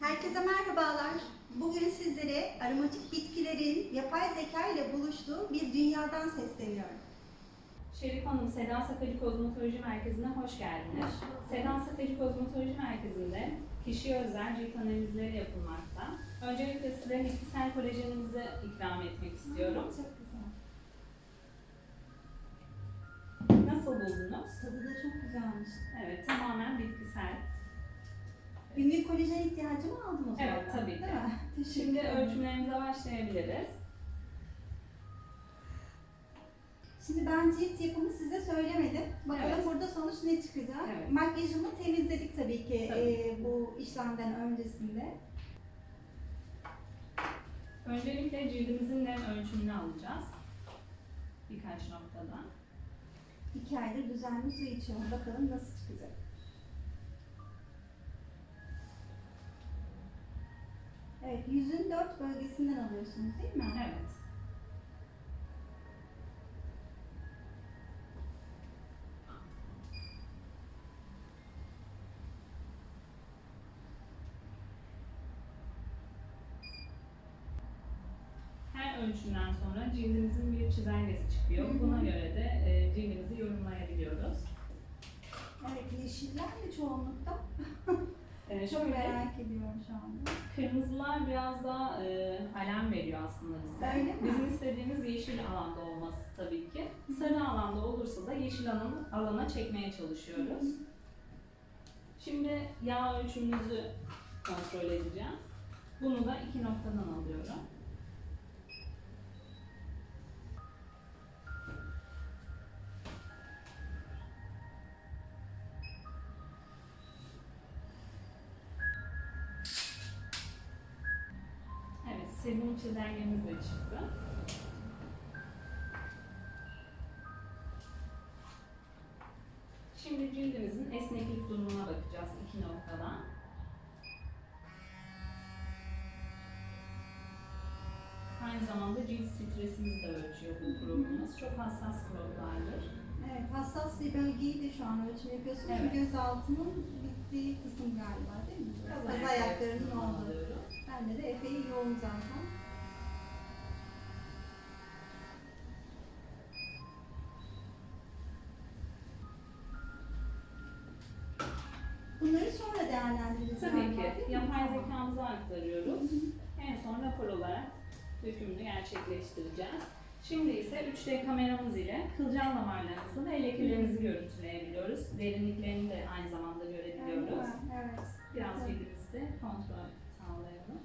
Herkese merhabalar. Bugün sizlere aromatik bitkilerin yapay zeka ile buluştuğu bir dünyadan sesleniyorum. Şerif Hanım, Sedan Safari Kozmetoloji Merkezi'ne hoş geldiniz. Sedan Safari Kozmetoloji Merkezi'nde kişiye özel cilt analizleri yapılmakta. Öncelikle size bitkisel kolajenimizi ikram etmek istiyorum. Çok güzel. Nasıl buldunuz? Tadı da çok güzelmiş. Evet, tamamen bitkisel. Günlük kolajen ihtiyacımı aldım o zaman. Evet, tabii ki. Değil mi? Şimdi ölçümlerimize başlayabiliriz. Şimdi ben cilt yapımı size söylemedim. Bakalım Evet. burada sonuç ne çıkacak. Evet. Makyajımı temizledik tabii ki Tabii. e, bu işlemden öncesinde. Öncelikle cildimizin nem ölçümünü alacağız. Birkaç noktadan. İki aydır düzenli su içiyorum. Bakalım nasıl çıkacak. Evet, yüzün dört bölgesinden alıyorsunuz değil mi? Evet. Her ölçümden sonra cildimizin bir çizelgesi çıkıyor. Buna göre de e, cildimizi yorumlayabiliyoruz. Evet, yeşiller mi çoğunlukta? E, Çok şöyle, merak ediyorum şu anda. kırmızılar biraz daha e, alem veriyor aslında bize. Öyle mi? Bizim istediğimiz yeşil alanda olması tabii ki. Sarı alanda olursa da yeşil alan, alana çekmeye çalışıyoruz. Şimdi yağ ölçümümüzü kontrol edeceğim. Bunu da iki noktadan alıyorum. Evet, sebum çizelgemiz de çıktı. Şimdi cildimizin esneklik durumuna bakacağız iki noktadan. Aynı zamanda cilt stresimizi de ölçüyor bu probumuz. Çok hassas problardır. Evet, hassas bir bölgeyi de şu an ölçüm yapıyorsunuz. Evet. Göz altının bittiği kısım galiba değil mi? Kaz ayakları ayaklarının olduğu. Bende de epey yoğun zaten. Değerlendireceğiz. Tabii ki yapay Tamam. zekamıza aktarıyoruz. En son rapor olarak dökümünü gerçekleştireceğiz. Şimdi ise 3D kameramız ile kılcal damarlarımızı ve lekelerimizi görüntüleyebiliyoruz. Derinliklerini de aynı zamanda görebiliyoruz. Evet. Biraz Evet. cildimizde kontrol sağlayalım.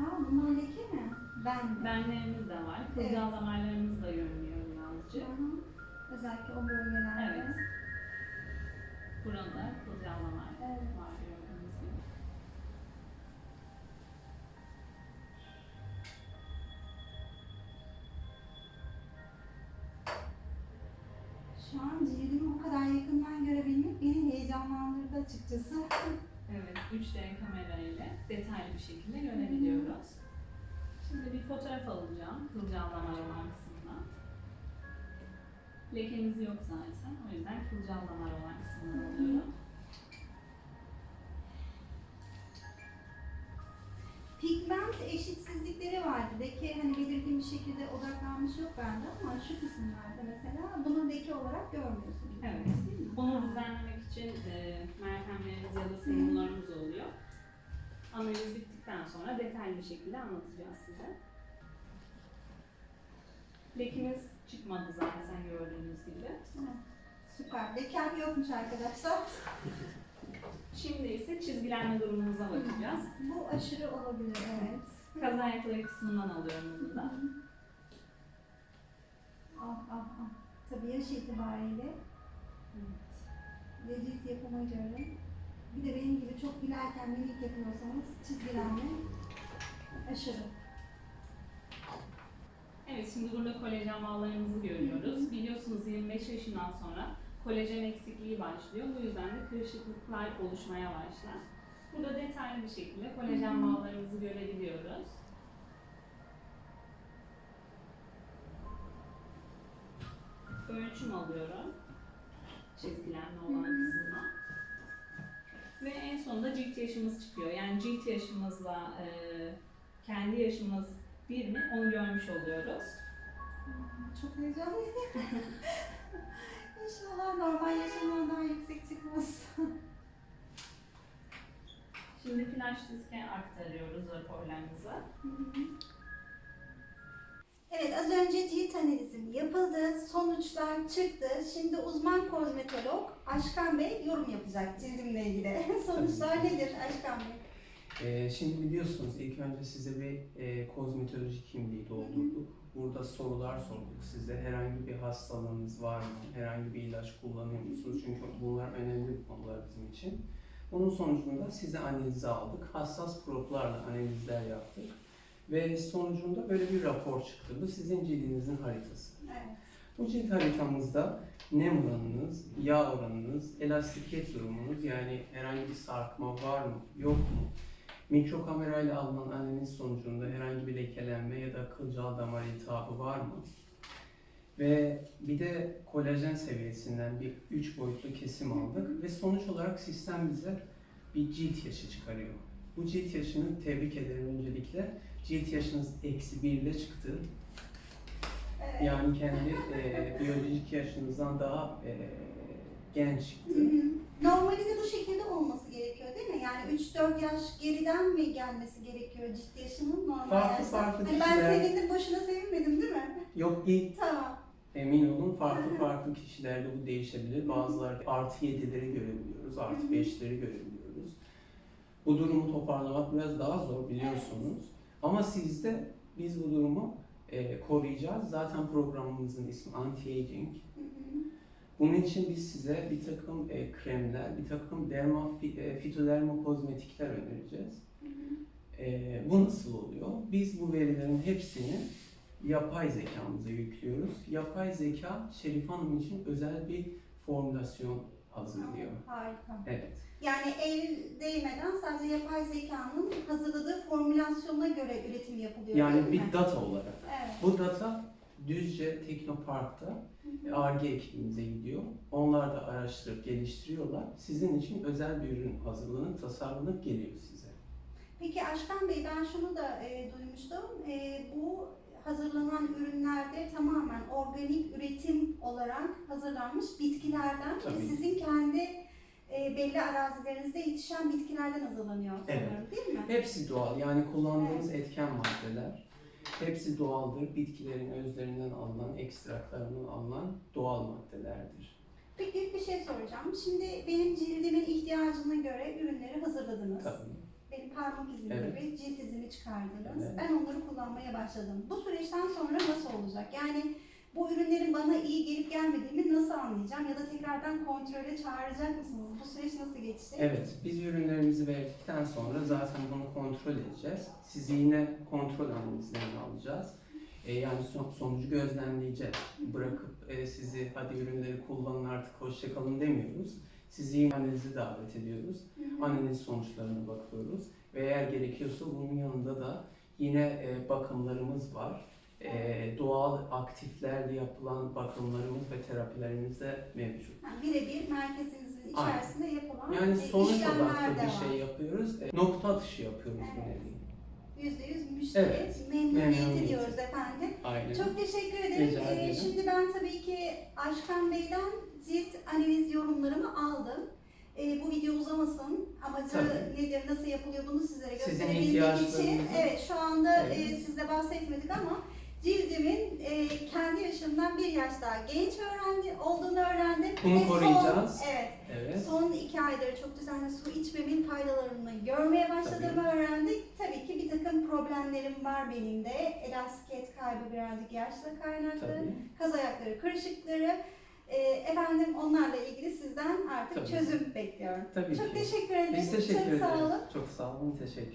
Aa, bunlar leke mi? Ben. Benlerimiz de var. Kılcal Evet. damarlarımız da görünüyor birazcık. Hı hı. Özellikle o bölgelerde. Evet. Burada kılcal damar Evet. var gördüğünüz gibi. Şu an cildimi bu kadar yakından görebilmek beni heyecanlandırdı açıkçası. Evet, 3D kamera ile detaylı bir şekilde görebiliyoruz. Şimdi bir fotoğraf alacağım kılcal damar olan Lekemiz yok zaten, o yüzden kılcal damar olan kısmından alıyorum. Pigment eşitsizlikleri vardı. Leke hani belirgin bir şekilde odaklanmış yok bende ama şu kısımlarda mesela bunu leke olarak görmüyorsunuz. Evet. Değil mi? Bunu düzenlemek için e, merhemlerimiz ya da serumlarımız oluyor. Analiz bittikten sonra detaylı bir şekilde anlatacağız size. Lekimiz çıkmadı zaten gördüğünüz gibi. Evet. Süper. Lekem yokmuş arkadaşlar. Şimdi ise çizgilenme durumumuza bakacağız. Bu aşırı olabilir evet. Kaz ayakları kısmından alıyorum bunu da. Ah ah ah. Tabii yaş itibariyle Evet. ve cilt yapıma göre bir de benim gibi çok gülerken minik yapıyorsanız çizgilenme aşırı. Evet, şimdi burada kolajen bağlarımızı görüyoruz. Biliyorsunuz 25 yaşından sonra kolajen eksikliği başlıyor. Bu yüzden de kırışıklıklar oluşmaya başlar. Burada detaylı bir şekilde kolajen bağlarımızı görebiliyoruz. Ölçüm alıyorum. Çizgilenme olan kısımda. Ve en sonunda cilt yaşımız çıkıyor. Yani cilt yaşımızla kendi yaşımız bir mi onu görmüş oluyoruz. Çok heyecanlıyım. İnşallah normal yaşamdan daha yüksek çıkmaz. Şimdi flash diske aktarıyoruz raporlarımızı. Evet az önce cilt analizim yapıldı. Sonuçlar çıktı. Şimdi uzman kozmetolog Aşkan Bey yorum yapacak cildimle ilgili. Sonuçlar nedir Aşkan Bey? Ee, şimdi biliyorsunuz ilk önce size bir e, kozmetoloji kimliği doldurduk. Burada sorular sorduk size. Herhangi bir hastalığınız var mı? Herhangi bir ilaç kullanıyor musunuz? Çünkü bunlar önemli konular bizim için. Bunun sonucunda size analize aldık. Hassas proplarla analizler yaptık. Ve sonucunda böyle bir rapor çıktı. Bu sizin cildinizin haritası. Evet. Bu cilt haritamızda nem oranınız, yağ oranınız, elastikiyet durumunuz yani herhangi bir sarkma var mı, yok mu? Mikrokamerayla alınan analiz sonucunda herhangi bir lekelenme ya da kılcal damar iltihabı var mı? Ve bir de kolajen seviyesinden bir üç boyutlu kesim aldık ve sonuç olarak sistem bize bir cilt yaşı çıkarıyor. Bu cilt yaşını tebrik ederim öncelikle. Cilt yaşınız eksi bir ile çıktı. Yani kendi e, biyolojik yaşınızdan daha e, genç Hı çıktı. hı. Normalde bu şekilde olması gerekiyor değil mi? Yani 3-4 yaş geriden mi gelmesi gerekiyor cilt yaşının normal Farklı yaşta? farklı Hani ben sevindim boşuna sevinmedim değil mi? Yok değil, Tamam. emin olun farklı farklı kişilerde bu değişebilir. Bazıları artı 7'leri görebiliyoruz, artı. 5'leri görebiliyoruz. Bu durumu toparlamak biraz daha zor biliyorsunuz. Ama sizde biz bu durumu e, koruyacağız. Zaten programımızın ismi anti-aging. Bunun için biz size bir takım e, kremler, bir takım derma, e, fitoderma kozmetikler önereceğiz. Hı hı. Ee, bu nasıl oluyor? Biz bu verilerin hepsini yapay zekamıza yüklüyoruz. Yapay zeka Şerif Hanım için özel bir formülasyon hazırlıyor. Harika. Evet. Yani el değmeden sadece yapay zekanın hazırladığı formülasyona göre üretim yapılıyor Yani değil mi? bir data olarak. Evet. Bu data Düzce Teknopark'ta. ARGE ekibimize gidiyor. Onlar da araştırıp geliştiriyorlar. Sizin için özel bir ürün hazırlanıp tasarlanıp geliyor size. Peki Aşkan Bey ben şunu da e, duymuştum. E, bu hazırlanan ürünlerde tamamen organik üretim olarak hazırlanmış bitkilerden ve Tabii. sizin kendi e, belli arazilerinizde yetişen bitkilerden hazırlanıyor Evet. sanırım değil mi? Hepsi doğal. Yani kullandığımız etken maddeler hepsi doğaldır. Bitkilerin özlerinden alınan, ekstraklarından alınan doğal maddelerdir. Peki bir şey soracağım. Şimdi benim cildimin ihtiyacına göre ürünleri hazırladınız. Tabii. Benim parmak izim Evet. gibi cilt izimi çıkardınız. Evet. Ben onları kullanmaya başladım. Bu süreçten sonra nasıl olacak? Yani bu ürünlerin bana iyi gelip gelmediğini nasıl anlayacağım? Ya da tekrardan kontrole çağıracak mısınız? Bu süreç nasıl geçecek? Evet, biz ürünlerimizi verdikten sonra zaten bunu kontrol edeceğiz. Sizi yine kontrol analizlerini alacağız. E, yani son- sonucu gözlemleyeceğiz. Bırakıp e, sizi hadi ürünleri kullanın artık hoşçakalın demiyoruz. Sizi analize davet ediyoruz. Hı hı. Analiz sonuçlarına bakıyoruz. Ve eğer gerekiyorsa bunun yanında da yine e, bakımlarımız var. E, doğal aktiflerle yapılan bakımlarımız ve terapilerimiz de mevcut. Yani birebir merkezinizin Aynen. içerisinde yapılan Yani e, sonuç işlemler odaklı de bir şey yapıyoruz. E, Nokta atışı yapıyoruz bu Evet. nevi. Yüzde yüz müşteri Evet, memnuniyeti memnuniyeti. diyoruz efendim. Aynen. Çok teşekkür ederim. Rica Ee, ederim. şimdi ben tabii ki Aşkan Bey'den cilt analiz yorumlarımı aldım. Ee, bu video uzamasın. Amacı Tabii. nedir, nasıl yapılıyor bunu sizlere Sizin gösterebilmek için. ihtiyaçlarınızı- Evet şu anda Evet. e, sizle bahsetmedik ama cildimin e, kendi yaşımdan bir yaş daha genç öğrendi, olduğunu öğrendim. Bunu Ve son- koruyacağız. evet. Evet. Son iki aydır çok düzenli su içmemin faydalarını görmeye başladığımı öğrendik. Tabii ki bir takım problemlerim var benim de. Elastikiyet kaybı birazcık yaşla kaynaklı. Tabii. Kaz ayakları kırışıkları. Ee, efendim onlarla ilgili sizden artık Tabii. çözüm bekliyorum. Tabii Çok ki. teşekkür ederim. Biz teşekkür Çok ederiz. sağ olun. Çok sağ olun. Teşekkür